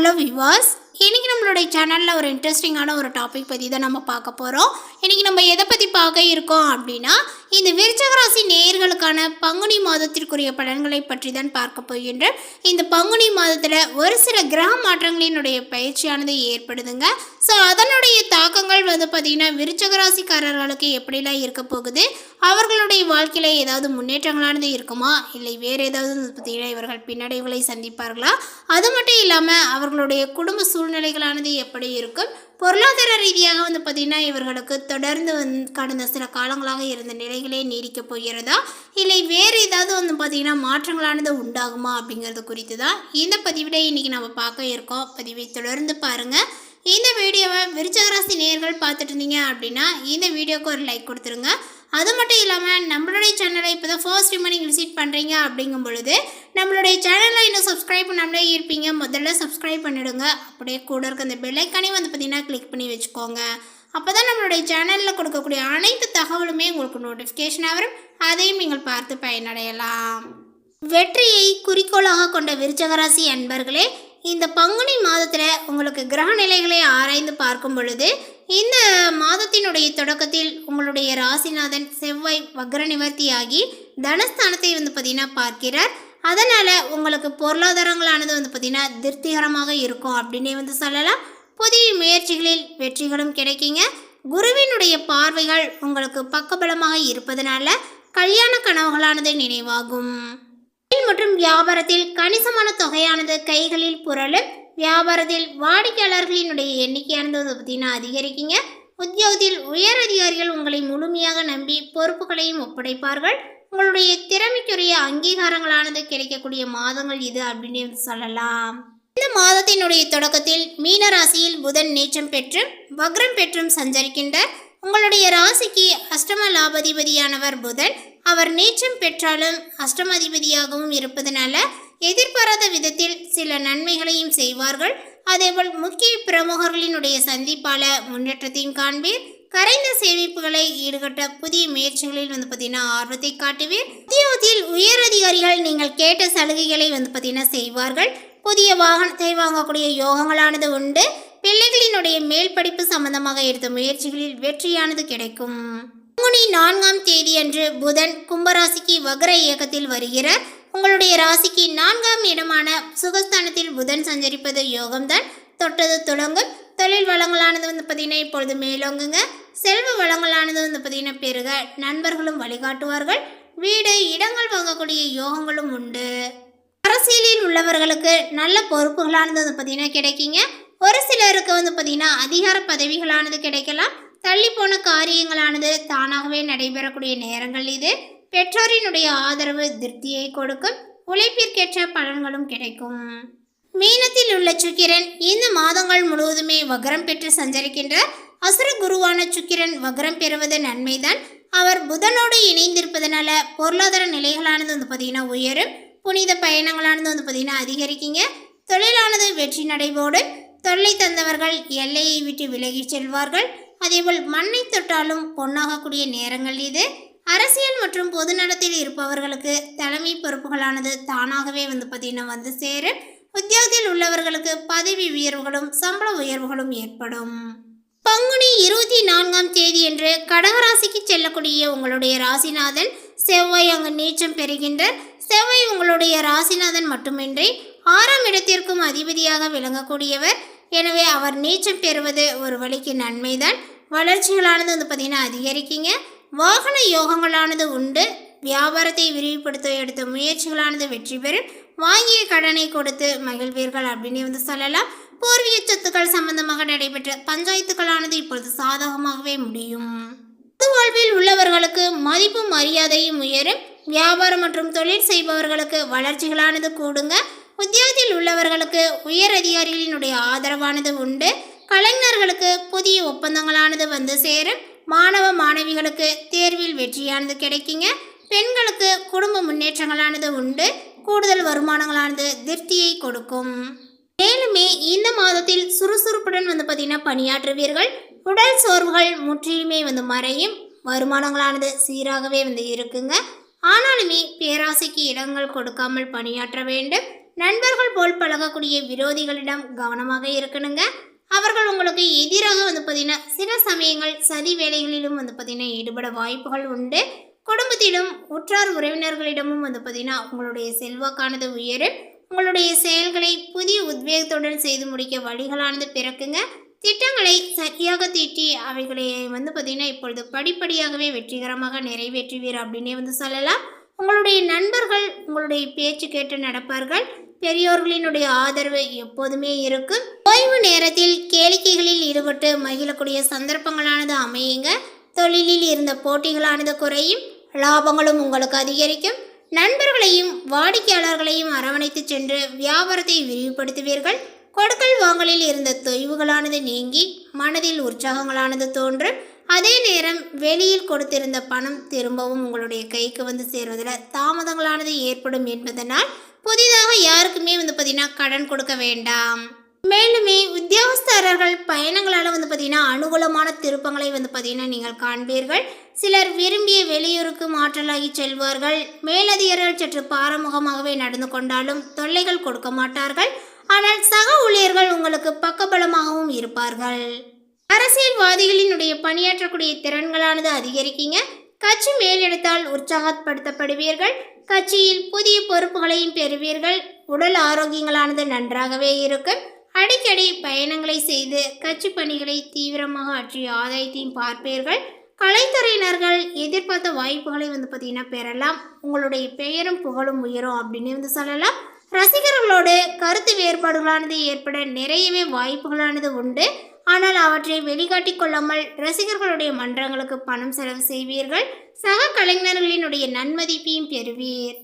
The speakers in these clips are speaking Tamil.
hello viewers இன்றைக்கி நம்மளுடைய சேனலில் ஒரு இன்ட்ரெஸ்டிங்கான ஒரு டாபிக் பற்றி தான் நம்ம பார்க்க போகிறோம் இன்றைக்கி நம்ம எதை பற்றி பார்க்க இருக்கோம் அப்படின்னா இந்த விருச்சகராசி நேயர்களுக்கான பங்குனி மாதத்திற்குரிய பலன்களை பற்றி தான் பார்க்க போகின்றேன் இந்த பங்குனி மாதத்தில் ஒரு சில கிரக மாற்றங்களினுடைய பயிற்சியானது ஏற்படுதுங்க. ஸோ அதனுடைய தாக்கங்கள் வந்து பார்த்திங்கன்னா விருச்சகராசிக்காரர்களுக்கு எப்படிலாம் இருக்க போகுது? அவர்களுடைய வாழ்க்கையில் ஏதாவது முன்னேற்றங்களானது இருக்குமா? இல்லை வேறு ஏதாவது பார்த்திங்கன்னா இவர்கள் பின்னடைவுகளை சந்திப்பார்களா? அது மட்டும் இல்லாமல் அவர்களுடைய குடும்ப சூழ்நிலைகளானது எப்படி இருக்கும்? பொருளாதார ரீதியாக வந்து பார்த்திங்கன்னா இவர்களுக்கு தொடர்ந்து வந்து கடந்த சில காலங்களாக இருந்த நிலைகளே நீடிக்கப் போகிறதா? இல்லை வேறு ஏதாவது வந்து பார்த்திங்கன்னா மாற்றங்களானது உண்டாகுமா அப்படிங்கிறது குறித்து தான் இந்த பதிவிட இன்றைக்கி நம்ம பார்க்க இருக்கோம். பதிவை தொடர்ந்து பாருங்கள் இந்த வீடியோவை விருச்சகராசி நேர்கள் பார்த்துட்டு இருந்தீங்க அப்படின்னா இந்த வீடியோக்கு ஒரு லைக் கொடுத்துருங்க. அது மட்டும் இல்லாமல் நம்மளுடைய சேனலை இப்போ தான் ஃபர்ஸ்ட் டைம் நீங்கள் விசிட் பண்ணுறீங்க அப்படிங்கும் பொழுது நம்மளுடைய சேனலை இன்னும் சப்ஸ்கிரைப் பண்ணாமலே இருப்பீங்க. முதல்ல சப்ஸ்கிரைப் பண்ணிடுங்க. அப்படியே கூட இருக்க அந்த பெல்லைக்கானே வந்து பார்த்தீங்கன்னா கிளிக் பண்ணி வச்சுக்கோங்க. அப்போ தான் நம்மளுடைய சேனலில் கொடுக்கக்கூடிய அனைத்து தகவலுமே உங்களுக்கு நோட்டிஃபிகேஷனாக வரும். அதையும் நீங்கள் பார்த்து பயனடையலாம். வெற்றியை குறிக்கோளாக கொண்ட விருச்சகராசி அன்பர்களே இந்த பங்குனி மாதத்தில் உங்களுக்கு கிரக நிலைகளை ஆராய்ந்து பார்க்கும் பொழுது இந்த மாதத்தினுடைய தொடக்கத்தில் உங்களுடைய ராசிநாதன் செவ்வாய் வக்ர நிவர்த்தியாகி தனஸ்தானத்தை வந்து பார்த்தீங்கன்னா பார்க்கிறார். அதனால் உங்களுக்கு பொருளாதாரங்களானது வந்து பார்த்திங்கன்னா திருப்திகரமாக இருக்கும் அப்படின்னே வந்து சொல்லலாம். புதிய முயற்சிகளில் வெற்றிகளும் கிடைக்குங்க. குருவினுடைய பார்வைகள் உங்களுக்கு பக்கபலமாக இருப்பதனால கல்யாண கனவுகளானது நினைவாகும். மற்றும் வியாபாரத்தில் கணிசமான தொகையானது கைகளில் புரளும். வியாபாரத்தில் வாடிக்கையாளர்களினுடைய எண்ணிக்கையானது பார்த்தீங்கன்னா அதிகரிக்குங்க. உத்தியோகத்தில் உயர் அதிகாரிகள் உங்களை முழுமையாக நம்பி பொறுப்புகளையும் ஒப்படைப்பார்கள். உங்களுடைய திறமைக்குரிய அங்கீகாரங்களானது கிடைக்கக்கூடிய மாதங்கள் இது அப்படின்னு சொல்லலாம். இந்த மாதத்தினுடைய தொடக்கத்தில் மீன ராசியில் புதன் நீச்சம் பெற்று வக்ரம் பெற்றும் சஞ்சரிக்கின்ற உங்களுடைய ராசிக்கு அஷ்டம லாபதிபதியானவர் புதன். அவர் நீச்சம் பெற்றாலும் அஷ்டமாதிபதியாகவும் இருப்பதனால எதிர்பாராத விதத்தில் சில நன்மைகளையும் செய்வார்கள். அதேபோல் முக்கிய பிரமுகர்களினுடைய சந்திப்பால முன்னேற்றத்தையும் காண்பீர். கரைந்த சேமிப்புகளை ஈடுகட்ட புதிய முயற்சிகளில் வந்து பார்த்தீங்கன்னா ஆர்வத்தை காட்டுவீர். உத்தியோகத்தில் உயர் அதிகாரிகள் நீங்கள் கேட்ட சலுகைகளை வந்து பார்த்தீங்கன்னா செய்வார்கள். புதிய வாகனத்தை வாங்கக்கூடிய யோகங்களானது உண்டு. பிள்ளைகளினுடைய மேல் படிப்பு சம்பந்தமாக எடுத்த முயற்சிகளில் வெற்றியானது கிடைக்கும். பங்குனி நான்காம் தேதி அன்று புதன் கும்பராசிக்கு வக்ர இயக்கத்தில் வருகிறார். உங்களுடைய ராசிக்கு நான்காம் இடமான சுகஸ்தானத்தில் புதன் சஞ்சரிப்பது யோகம்தான். தொட்டது தொடங்கும் தொழில் வளங்களானது வந்து பார்த்தீங்கன்னா இப்பொழுது மேலோங்குங்க. செல்வ வளங்களானது வந்து பார்த்தீங்கன்னா பெருக. நண்பர்களும் வழிகாட்டுவார்கள். வீடு இடங்கள் வாங்கக்கூடிய யோகங்களும் உண்டு. அரசியலில் உள்ளவர்களுக்கு நல்ல பொறுப்புகளானது வந்து பார்த்தீங்கன்னா கிடைக்குங்க. ஒரு சிலருக்கு வந்து பார்த்தீங்கன்னா அதிகார பதவிகளானது கிடைக்கலாம். தள்ளி போன காரியங்களானது தானாகவே நடைபெறக்கூடிய நேரங்கள் இது. பெற்றோரினுடைய ஆதரவு திருப்தியை கொடுக்கும். உழைப்பிற்கேற்ற பலன்களும் கிடைக்கும். மீனத்தில் உள்ள சுக்கிரன் இந்த மாதங்கள் முழுவதுமே வக்ரம் பெற்று சஞ்சரிக்கின்ற அசுர குருவான சுக்கிரன் வக்ரம் பெறுவது நன்மைதான். அவர் புதனோடு இணைந்திருப்பதனால பொருளாதார நிலைகளானது வந்து பார்த்தீங்கன்னா உயரும். புனித பயணங்களானது வந்து பார்த்தீங்கன்னா அதிகரிக்குங்க. தொழிலானது வெற்றி நடைபோடு தொல்லை தந்தவர்கள் எல்லையை விட்டு விலகிச் செல்வார்கள். அதேபோல் மண்ணை தொட்டாலும் பொன்னாகக்கூடிய நேரங்கள் இது. அரசியல் மற்றும் பொது நடத்தில் இருப்பவர்களுக்கு தலைமை பொறுப்புகளானது தானாகவே வந்து பார்த்தீங்கன்னா வந்து சேரும். உத்தியோகத்தில் உள்ளவர்களுக்கு பதவி உயர்வுகளும் சம்பள உயர்வுகளும் ஏற்படும். பங்குனி இருபத்தி நான்காம் தேதி என்று கடகராசிக்கு செல்லக்கூடிய உங்களுடைய ராசிநாதன் செவ்வாய் அங்கு நீச்சம் பெறுகின்ற செவ்வாய் உங்களுடைய ராசிநாதன் மட்டுமின்றி ஆறாம் இடத்திற்கும் அதிபதியாக விளங்கக்கூடியவர். எனவே அவர் நீச்சம் பெறுவது ஒரு வழிக்கு நன்மைதான். வளர்ச்சிகளானது வந்து பார்த்திங்கன்னா அதிகரிக்குங்க. வாகன யோகங்களானது உண்டு. வியாபாரத்தை விரிவுபடுத்த எடுத்த முயற்சிகளானது வெற்றி பெறும். வாங்கிய கடனை கொடுத்து மகிழ்வீர்கள் அப்படின்னு வந்து சொல்லலாம். பூர்வீக சொத்துக்கள் சம்பந்தமாக நடைபெற்ற பஞ்சாயத்துக்களானது இப்பொழுது சாதகமாகவே முடியும். வாழ்வில் உள்ளவர்களுக்கு மதிப்பும் மரியாதையும் உயரும். வியாபாரம் மற்றும் தொழில் செய்பவர்களுக்கு வளர்ச்சிகளானது கூடுங்க. உத்தியோகத்தில் உள்ளவர்களுக்கு உயர் அதிகாரிகளினுடைய ஆதரவானது உண்டு. கலைஞர்களுக்கு புதிய ஒப்பந்தங்களானது வந்து சேரும். மாணவ மாணவிகளுக்கு தேர்வில் வெற்றியானது கிடைக்குங்க. பெண்களுக்கு குடும்ப முன்னேற்றங்களானது உண்டு. கூடுதல் வருமானங்களானது திருப்தியை கொடுக்கும். மேலுமே இந்த மாதத்தில் சுறுசுறுப்புடன் வந்து பார்த்தீங்கன்னா பணியாற்றுவீர்கள். உடல் சோர்வுகள் முற்றிலுமே வந்து மறையும். வருமானங்களானது சீராகவே வந்து இருக்குங்க. ஆனாலுமே பேராசைக்கு இடங்கள் கொடுக்காமல் பணியாற்ற வேண்டும். நண்பர்கள் போல் பழகக்கூடிய விரோதிகளிடம் கவனமாக இருக்கணுங்க. அவர்கள் உங்களுக்கு எதிராக வந்து பார்த்தீங்கன்னா சில சமயங்கள் சதி வேலைகளிலும் வந்து பார்த்தீங்கன்னா ஈடுபட வாய்ப்புகள் உண்டு. குடும்பத்திலும் உற்றார் உறவினர்களிடமும் வந்து பார்த்தீங்கன்னா உங்களுடைய செல்வாக்கானது உயரும். உங்களுடைய செயல்களை புதிய உத்வேகத்துடன் செய்து முடிக்க வழிகளானது பிறக்குங்க. திட்டங்களை சரியாக தீட்டி அவைகளை வந்து பார்த்தீங்கன்னா இப்பொழுது படிப்படியாகவே வெற்றிகரமாக நிறைவேற்றுவீர் அப்படின்னே வந்து சொல்லலாம். உங்களுடைய நண்பர்கள் உங்களுடைய பேச்சு கேட்டு நடப்பார்கள். பெரியோர்களினுடைய ஆதரவு எப்போதுமே இருக்கும் ஓய்வு நேரத்தில் கேளிக்கைகளில் ஈடுபட்டு மகிழக்கூடிய சந்தர்ப்பங்களானது அமையுங்க. தொழிலில் இருந்த போட்டிகளானது குறையும். லாபங்களும் உங்களுக்கு அதிகரிக்கும். நண்பர்களையும் வாடிக்கையாளர்களையும் அரவணைத்து சென்று வியாபாரத்தை விரிவுபடுத்துவீர்கள். கொடுக்கல் வாங்கலில் இருந்த தொய்வுகளானது நீங்கி மனதில் உற்சாகங்களானது தோன்றும் அதே நேரம் வெளியில் கொடுத்திருந்த பணம் திரும்பவும் உங்களுடைய கைக்கு வந்து சேர்வதில் தாமதங்களானது ஏற்படும் என்பதனால் புதிதாக யாருக்குமே வந்து பார்த்தீங்கன்னா கடன் கொடுக்க வேண்டாம். மேலுமே உத்தியோகஸ்தரர்கள் பயணங்களால் வந்து பார்த்தீங்கன்னா அனுகூலமான திருப்பங்களை வந்து பார்த்தீங்கன்னா நீங்கள் காண்பீர்கள். சிலர் விரும்பிய வெளியூருக்கு மாற்றலாகி செல்வார்கள். மேலதிகாரிகள் சற்று பாரமுகமாகவே நடந்து கொண்டாலும் தொல்லைகள் கொடுக்க மாட்டார்கள். ஆனால் சக ஊழியர்கள் உங்களுக்கு பக்கபலமாகவும் இருப்பார்கள். அரசியல்வாதிகளினுடைய பணியாற்றக்கூடிய திறன்களானது அதிகரிக்கீங்க. கட்சி மேலெடுத்தால் உற்சாகப்படுத்தப்படுவீர்கள். கட்சியில் புதிய பொறுப்புகளையும் பெறுவீர்கள். உடல் ஆரோக்கியங்களானது நன்றாகவே இருக்கும் அடிக்கடி பயணங்களை செய்து கட்சி பணிகளை தீவிரமாக ஆற்றிய ஆதாயத்தையும் பார்ப்பீர்கள். கலைத்துறையினர்கள் எதிர்பார்த்த வாய்ப்புகளை வந்து பார்த்தீங்கன்னா பெறலாம். உங்களுடைய பெயரும் புகழும் உயரும் அப்படின்னு வந்து சொல்லலாம். ரசிகர்களோடு கருத்து வேறுபாடுகளானது ஏற்பட நிறையவே வாய்ப்புகளானது உண்டு. ஆனால் அவற்றை வெளிக்காட்டிக் கொள்ளாமல் ரசிகர்களுடைய மன்றங்களுக்கு பணம் செலவு செய்வீர்கள். சக கலைஞர்களினுடைய நன்மதிப்பையும் பெறுவீர்.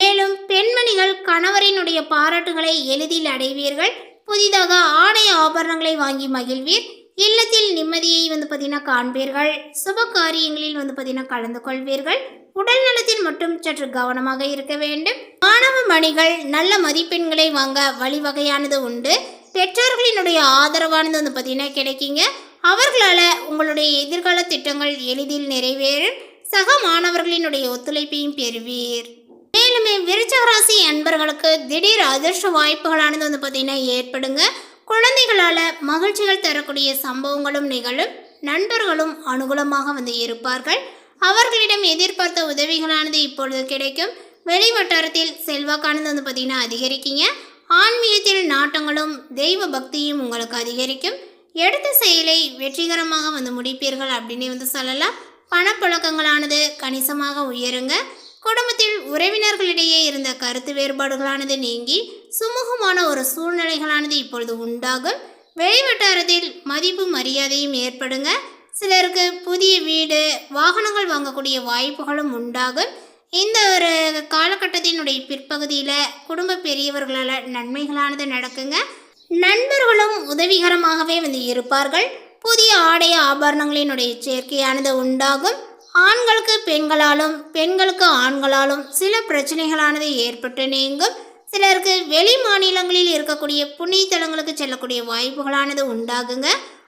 மேலும் பெண்மணிகள் கணவரினுடைய பாராட்டுகளை எளிதில் அடைவீர்கள். புதிதாக ஆடை ஆபரணங்களை வாங்கி மகிழ்வீர். இல்லத்தில் நிம்மதியை வந்து பார்த்தீங்கன்னா காண்பீர்கள். சுப காரியங்களில் வந்து பார்த்தீங்கன்னா கலந்து கொள்வீர்கள். உடல் நலத்தில் மட்டும் சற்று கவனமாக இருக்க வேண்டும். மாணவ மணிகள் நல்ல மதிப்பெண்களை வாங்க வழிவகையானது உண்டு. பெற்றோர்களினுடைய ஆதரவானது வந்து பார்த்தீங்கன்னா கிடைக்கிங்க. அவர்களால் உங்களுடைய எதிர்கால திட்டங்கள் எளிதில் நிறைவேறும். சக மாணவர்களினுடைய ஒத்துழைப்பையும் பெறுவீர். மேலுமே விருச்சக ராசி அன்பர்களுக்கு திடீர் அதிர்ஷ்ட வாய்ப்புகளானது வந்து பார்த்தீங்கன்னா ஏற்படுங்க. குழந்தைகளால் மகிழ்ச்சிகள் தரக்கூடிய சம்பவங்களும் நிகழும். நண்பர்களும் அனுகூலமாக வந்து இருப்பார்கள். அவர்களிடம் எதிர்பார்த்த உதவிகளானது இப்பொழுது கிடைக்கும். வெளி வட்டாரத்தில் செல்வாக்கானது வந்து பார்த்தீங்கன்னா அதிகரிக்கீங்க. ஆன்மீகத்தில் நாட்டங்களும் தெய்வ பக்தியும் உங்களுக்கு அதிகரிக்கும். எடுத்த செயலை வெற்றிகரமாக வந்து முடிப்பீர்கள் அப்படின்னு வந்து சொல்லலாம். பணப்புழக்கங்களானது கணிசமாக உயருங்க. குடும்பத்தில் உறவினர்களிடையே இருந்த கருத்து வேறுபாடுகளானது நீங்கி சுமூகமான ஒரு சூழ்நிலைகளானது இப்பொழுது உண்டாகும். வெளிவட்டாரத்தில் மதிப்பு மரியாதையும் ஏற்படுங்க. சிலருக்கு புதிய வீடு வாகனங்கள் வாங்கக்கூடிய வாய்ப்புகளும் உண்டாகும். இந்த ஒரு காலகட்டத்தினுடைய பிற்பகுதியில் குடும்ப பெரியவர்களால் நன்மைகளானது நடக்குங்க. நண்பர்களும் உதவிகரமாகவே வந்து இருப்பார்கள். புதிய ஆடை ஆபரணங்களினுடைய சேர்க்கையானது உண்டாகும். ஆண்களுக்கு பெண்களாலும் பெண்களுக்கு ஆண்களாலும் சில பிரச்சனைகளானது ஏற்பட்டு நீங்கும். சிலருக்கு வெளி மாநிலங்களில் இருக்கக்கூடிய புண்ணிய தலங்களுக்கு செல்லக்கூடிய வாய்ப்புகளானது உண்டாகுங்க.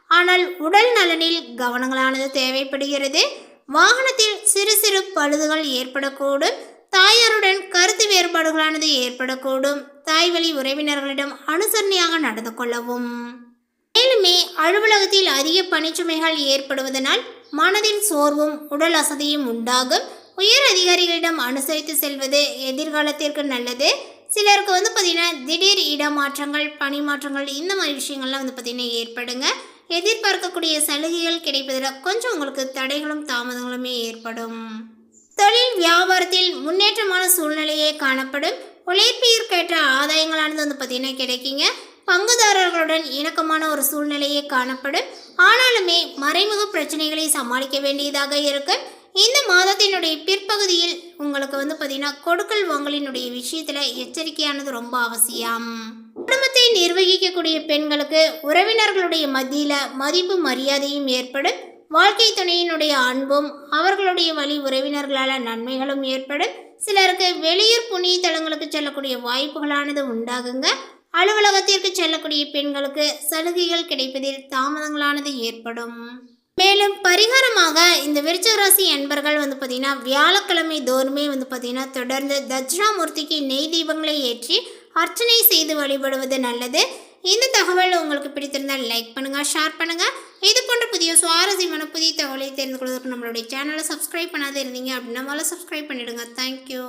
ஆனால் உடல் நலனில் கவனங்களானது தேவைப்படுகிறது. வாகனத்தில் சிறு சிறு பழுதுகள் ஏற்படக்கூடும். தாயாருடன் கருத்து வேறுபாடுகளானது ஏற்படக்கூடும். தாய் வழி உறவினர்களிடம் அனுசரணையாக நடந்து கொள்ளவும். மேலுமே அலுவலகத்தில் அதிக பணிச்சுமைகள் ஏற்படுவதனால் மனதின் சோர்வும் உடல் அசதியும் உண்டாகும். உயர் அதிகாரிகளிடம் அனுசரித்து செல்வது எதிர்காலத்திற்கு நல்லது. சிலருக்கு வந்து பார்த்திங்கன்னா திடீர் இடமாற்றங்கள் பணிமாற்றங்கள் இந்த மாதிரி விஷயங்கள்லாம் வந்து பார்த்திங்கன்னா ஏற்படுங்க. எதிர்பார்க்கக்கூடிய சலுகைகள் கிடைப்பதில் கொஞ்சம் உங்களுக்கு தடைகளும் தாமதங்களுமே ஏற்படும். தொழில் வியாபாரத்தில் முன்னேற்றமான சூழ்நிலையே காணப்படும். உழைப்பிற்கேற்ற ஆதாயங்களானது வந்து பார்த்திங்கன்னா கிடைக்குங்க. பங்குதாரர்களுடன் இணக்கமான ஒரு சூழ்நிலையே காணப்படும். ஆனாலுமே மறைமுக பிரச்சனைகளை சமாளிக்க வேண்டியதாக இருக்கும் இந்த மாதத்தினுடைய பிற்பகுதியில் உங்களுக்கு வந்து பார்த்தீங்கன்னா கொடுக்கல் வாங்கலினுடைய விஷயத்தில் எச்சரிக்கையானது ரொம்ப அவசியம். குடும்பத்தை நிர்வகிக்கக்கூடிய பெண்களுக்கு உறவினர்களுடைய மத்தியில் மதிப்பு மரியாதையும் ஏற்படும். வாழ்க்கை துணையினுடைய அன்பும் அவர்களுடைய வழி உறவினர்களால் நன்மைகளும் ஏற்படும். சிலருக்கு வெளியூர் புண்ணிய தலங்களுக்கு செல்லக்கூடிய வாய்ப்புகளானது உண்டாகுங்க. அலுவலகத்திற்கு செல்லக்கூடிய பெண்களுக்கு சலுகைகள் கிடைப்பதில் தாமதங்களானது ஏற்படும். மேலும் பரிகாரமாக இந்த விருச்சிக ராசி என்பர்கள் வந்து பார்த்திங்கன்னா வியாழக்கிழமை தோறுமே வந்து பார்த்திங்கன்னா தொடர்ந்து தட்சிணாமூர்த்திக்கு நெய் தீபங்களை ஏற்றி அர்ச்சனை செய்து வழிபடுவது நல்லது. இந்த தகவல் உங்களுக்கு பிடித்திருந்தால் லைக் பண்ணுங்கள் ஷேர் பண்ணுங்கள் இது போன்ற புதிய சுவாரஸ்யமான புதிய தகவலை தெரிந்து கொள்வதற்கு நம்மளுடைய சேனலை சப்ஸ்கிரைப் பண்ணாத இருந்தீங்க அப்படின்னா முதல்ல சப்ஸ்கிரைப் பண்ணிவிடுங்க தேங்க்யூ